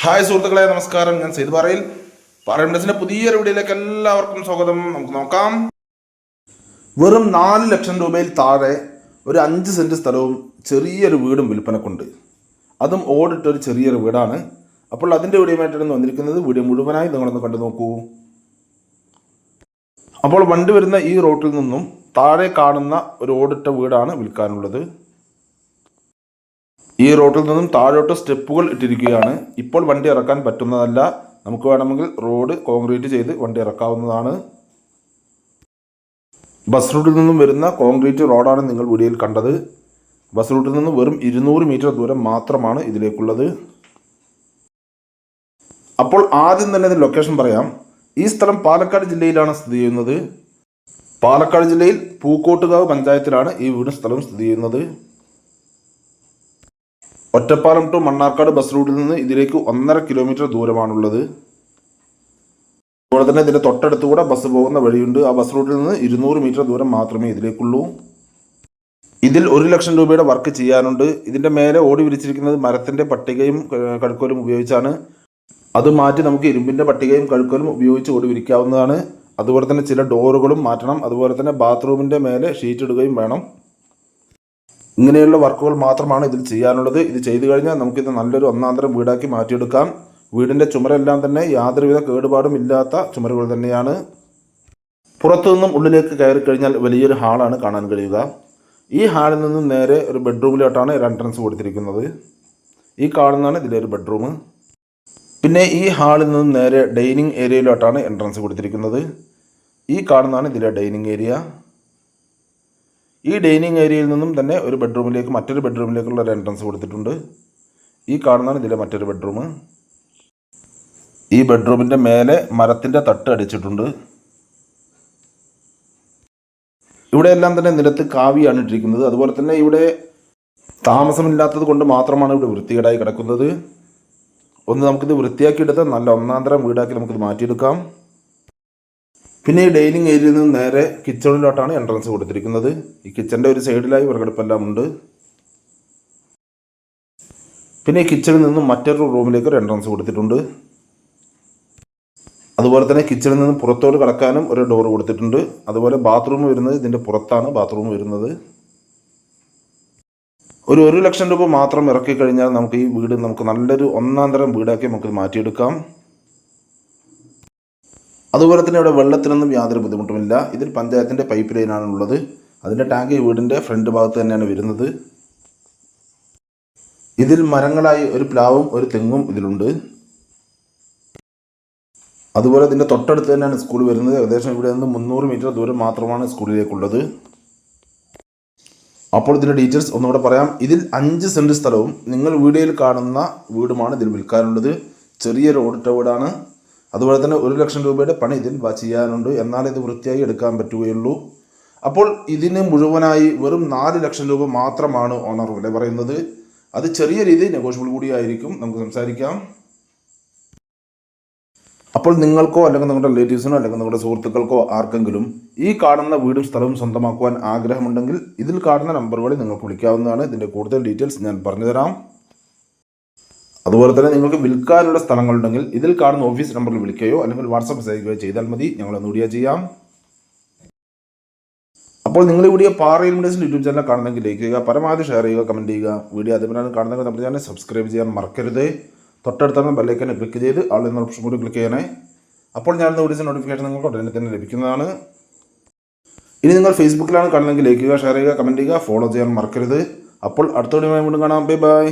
Hi സുഹൃത്തുക്കളെ നമസ്കാരം. ഞാൻ സെയ്ത് പറയിൽ. പാറയംഡസിന്റെ പുതിയൊരു വീഡിയോയിലേക്ക് എല്ലാവർക്കും സ്വാഗതം. നമുക്ക് നോക്കാം. വെറും നാല് ലക്ഷം രൂപയിൽ താഴെ ഒരു അഞ്ച് സെന്റ് സ്ഥലവും ചെറിയൊരു വീടും വിൽപ്പനക്കുണ്ട്. അതും ഓടിട്ടൊരു ചെറിയൊരു വീടാണ്. അപ്പോൾ അതിന്റെ വീഡിയോമായിട്ടാണ് വന്നിരിക്കുന്നത്. വീഡിയോ മുഴുവനായി നിങ്ങളൊന്ന് കണ്ടു നോക്കൂ. അപ്പോൾ വണ്ടി വരുന്ന ഈ റോട്ടിൽ നിന്നും താഴെ കാണുന്ന ഒരു ഓടിട്ട വീടാണ് വിൽക്കാനുള്ളത്. ഈ റോഡിൽ നിന്നും താഴോട്ട് സ്റ്റെപ്പുകൾ ഇട്ടിരിക്കുകയാണ്. ഇപ്പോൾ വണ്ടി ഇറക്കാൻ പറ്റുന്നതല്ല. നമുക്ക് വേണമെങ്കിൽ റോഡ് കോൺക്രീറ്റ് ചെയ്ത് വണ്ടി ഇറക്കാവുന്നതാണ്. ബസ് റൂട്ടിൽ നിന്നും വരുന്ന കോൺക്രീറ്റ് റോഡാണ് നിങ്ങൾ വീഡിയോയിൽ കണ്ടത്. ബസ് റൂട്ടിൽ നിന്നും വെറും ഇരുന്നൂറ് മീറ്റർ ദൂരം മാത്രമാണ് ഇതിലേക്കുള്ളത്. അപ്പോൾ ആദ്യം തന്നെ ലൊക്കേഷൻ പറയാം. ഈ സ്ഥലം പാലക്കാട് ജില്ലയിലാണ് സ്ഥിതി ചെയ്യുന്നത്. പാലക്കാട് ജില്ലയിൽ പൂക്കോട്ടുകാവ് പഞ്ചായത്തിലാണ് ഈ വീട് സ്ഥലം സ്ഥിതി ചെയ്യുന്നത്. ഒറ്റപ്പാലം ടു മണ്ണാർക്കാട് ബസ് റൂട്ടിൽ നിന്ന് ഇതിലേക്ക് ഒന്നര കിലോമീറ്റർ ദൂരമാണുള്ളത്. അതുപോലെ തന്നെ ഇതിന്റെ തൊട്ടടുത്ത് കൂടെ ബസ് പോകുന്ന വഴിയുണ്ട്. ആ ബസ് റൂട്ടിൽ നിന്ന് ഇരുന്നൂറ് മീറ്റർ ദൂരം മാത്രമേ ഇതിലേക്കുള്ളൂ. ഇതിൽ ഒരു ലക്ഷം രൂപയുടെ വർക്ക് ചെയ്യാനുണ്ട്. ഇതിന്റെ മേലെ ഓടി വിരിച്ചിരിക്കുന്നത് മരത്തിന്റെ പട്ടികയും കഴുക്കോലും ഉപയോഗിച്ചാണ്. അത് മാറ്റി നമുക്ക് ഇരുമ്പിന്റെ പട്ടികയും കഴുക്കോലും ഉപയോഗിച്ച് ഓടി വിരിക്കാവുന്നതാണ്. അതുപോലെ തന്നെ ചില ഡോറുകളും മാറ്റണം. അതുപോലെ തന്നെ ബാത്റൂമിന്റെ മേലെ ഷീറ്റ് ഇടുകയും വേണം. ഇങ്ങനെയുള്ള വർക്കുകൾ മാത്രമാണ് ഇതിൽ ചെയ്യാനുള്ളത്. ഇത് ചെയ്തു കഴിഞ്ഞാൽ നമുക്കിത് നല്ലൊരു ഒന്നാന്തരം വീടാക്കി മാറ്റിയെടുക്കാം. വീടിന്റെ ചുമരെല്ലാം തന്നെ യാതൊരുവിധ കേടുപാടും ഇല്ലാത്ത ചുമരുകൾ തന്നെയാണ്. പുറത്തു നിന്നും ഉള്ളിലേക്ക് കയറി കഴിഞ്ഞാൽ വലിയൊരു ഹാളാണ് കാണാൻ കഴിയുക. ഈ ഹാളിൽ നിന്നും നേരെ ഒരു ബെഡ്റൂമിലോട്ടാണ് ഒരു എൻട്രൻസ് കൊടുത്തിരിക്കുന്നത്. ഈ കാണുന്നതാണ് ഇതിലെ ഒരു ബെഡ്റൂം. പിന്നെ ഈ ഹാളിൽ നിന്നും നേരെ ഡൈനിങ് ഏരിയയിലോട്ടാണ് എൻട്രൻസ് കൊടുത്തിരിക്കുന്നത്. ഈ കാണുന്നതാണ് ഇതിലെ ഡൈനിങ് ഏരിയ. ഈ ഡൈനിങ് ഏരിയയിൽ നിന്നും തന്നെ ഒരു ബെഡ്റൂമിലേക്ക് മറ്റൊരു ബെഡ്റൂമിലേക്കുള്ള ഒരു എൻട്രൻസ് കൊടുത്തിട്ടുണ്ട്. ഈ കാണുന്നതാണ് ഇതിലെ മറ്റൊരു ബെഡ്റൂം ഈ ബെഡ്റൂമിന്റെ മേലെ മരത്തിന്റെ തട്ട് അടിച്ചിട്ടുണ്ട്. ഇവിടെ എല്ലാം തന്നെ നിലത്ത് കാവിയാണ് ഇട്ടിരിക്കുന്നത്. അതുപോലെ തന്നെ ഇവിടെ താമസമില്ലാത്തത് കൊണ്ട് മാത്രമാണ് ഇവിടെ വൃത്തികേടായി കിടക്കുന്നത്. ഒന്ന് നമുക്കിത് വൃത്തിയാക്കിയെടുത്താൽ നല്ല ഒന്നാന്തരം വീടാക്കി നമുക്കിത് മാറ്റിയെടുക്കാം. പിന്നെ ഈ ഡൈനിങ് ഏരിയയിൽ നിന്ന് നേരെ കിച്ചണിലോട്ടാണ് എൻട്രൻസ് കൊടുത്തിരിക്കുന്നത്. ഈ കിച്ചന്റെ ഒരു സൈഡിലായി വിറകടുപ്പെല്ലാം ഉണ്ട്. പിന്നെ ഈ കിച്ചണിൽ നിന്നും മറ്റൊരു റൂമിലേക്ക് ഒരു എൻട്രൻസ് കൊടുത്തിട്ടുണ്ട്. അതുപോലെ തന്നെ കിച്ചണിൽ നിന്ന് പുറത്തോട്ട് കടക്കാനും ഒരു ഡോർ കൊടുത്തിട്ടുണ്ട്. അതുപോലെ ബാത്റൂം വരുന്നത് ഇതിന്റെ പുറത്താണ് ബാത്റൂം വരുന്നത്. ഒരു ഒരു ലക്ഷം രൂപ മാത്രം ഇറക്കി കഴിഞ്ഞാൽ നമുക്ക് ഈ വീട് നമുക്ക് നല്ലൊരു ഒന്നാം തരം വീടാക്കി നമുക്ക് മാറ്റിയെടുക്കാം. അതുപോലെ തന്നെ ഇവിടെ വെള്ളത്തിനൊന്നും യാതൊരു ബുദ്ധിമുട്ടുമില്ല. ഇതിൽ പഞ്ചായത്തിന്റെ പൈപ്പ് ലൈനാണ് ഉള്ളത് അതിന്റെ ടാങ്ക് വീടിന്റെ ഫ്രണ്ട് ഭാഗത്ത് തന്നെയാണ് വരുന്നത്. ഇതിൽ മരങ്ങളായി ഒരു പ്ലാവും ഒരു തെങ്ങും ഇതിലുണ്ട്. അതുപോലെ ഇതിന്റെ തൊട്ടടുത്ത് തന്നെയാണ് സ്കൂൾ വരുന്നത്. ഏകദേശം ഇവിടെ നിന്ന് മുന്നൂറ് മീറ്റർ ദൂരം മാത്രമാണ് സ്കൂളിലേക്കുള്ളത് അപ്പോൾ ഇതിന്റെ ഡീറ്റെയിൽസ് ഒന്നുകൂടെ പറയാം. ഇതിൽ അഞ്ച് സെന്റ് സ്ഥലവും നിങ്ങൾ വീഡിയോയിൽ കാണുന്ന വീടുമാണ് ഇതിൽ വിൽക്കാനുള്ളത്. ചെറിയൊരു ഓടിട്ട വീടാണ്. അതുപോലെ തന്നെ ഒരു ലക്ഷം രൂപയുടെ പണി ഇതിൽ ചെയ്യാനുണ്ട്. എന്നാൽ ഇത് വൃത്തിയായി എടുക്കാൻ പറ്റുകയുള്ളൂ. അപ്പോൾ ഇതിന് മുഴുവനായി വെറും നാല് ലക്ഷം രൂപ മാത്രമാണ് ഓണർ വില പറയുന്നത്. അത് ചെറിയ രീതിയിൽ നെഗോഷ്യബിൾ കൂടിയായിരിക്കും. നമുക്ക് സംസാരിക്കാം. അപ്പോൾ നിങ്ങൾക്കോ അല്ലെങ്കിൽ നിങ്ങളുടെ റിലേറ്റീവ്സിനോ അല്ലെങ്കിൽ നിങ്ങളുടെ സുഹൃത്തുക്കൾക്കോ ആർക്കെങ്കിലും ഈ കാണുന്ന വീടും സ്ഥലവും സ്വന്തമാക്കുവാൻ ആഗ്രഹമുണ്ടെങ്കിൽ ഇതിൽ കാണുന്ന നമ്പറുകളിൽ നിങ്ങൾക്ക് വിളിക്കാവുന്നതാണ്. ഇതിന്റെ കൂടുതൽ ഡീറ്റെയിൽസ് ഞാൻ പറഞ്ഞുതരാം. അതുപോലെ തന്നെ നിങ്ങൾക്ക് വിൽക്കാനുള്ള സ്ഥലങ്ങളുണ്ടെങ്കിൽ ഇതിൽ കാണുന്ന ഓഫീസ് നമ്പറിൽ വിളിക്കുകയോ അല്ലെങ്കിൽ വാട്സപ്പ് അയക്കുകയോ ചെയ്താൽ മതി. ഞങ്ങൾ ഒന്ന് വീഡിയോ ചെയ്യാം. അപ്പോൾ നിങ്ങൾ വീഡിയോ പാറയിൽ മീഡിയസിൽ യൂട്യൂബ് ചാനൽ കാണുന്നെങ്കിൽ ലൈക്ക് ചെയ്യുക പരമാവധി ഷെയർ ചെയ്യുക കമന്റ് ചെയ്യുക. വീഡിയോ അതുപോലെ കാണുന്നെങ്കിൽ നമ്മുടെ ചാനൽ സബ്സ്ക്രൈബ് ചെയ്യാൻ മറക്കരുത്. തൊട്ടടുത്താണ് ബെല്ലൈക്കനെ ക്ലിക്ക് ചെയ്ത് ആൾ എന്ന ഓപ്ഷൻ കൂടി ക്ലിക്ക് ചെയ്യണേ. അപ്പോൾ ഞാൻ വീഡിയോസ് നോട്ടിഫിക്കേഷൻ നിങ്ങൾക്ക് ഉടനെ തന്നെ ലഭിക്കുന്നതാണ്. ഇനി നിങ്ങൾ ഫേസ്ബുക്കിലാണ് കാണുന്നെങ്കിൽ ലൈക്ക് ചെയ്യുക ഷെയർ ചെയ്യുക കമന്റ് ചെയ്യുക ഫോളോ ചെയ്യാൻ മറക്കരുത്. അപ്പോൾ അടുത്ത വീഡിയോ വീണ്ടും കാണാം. Bye bye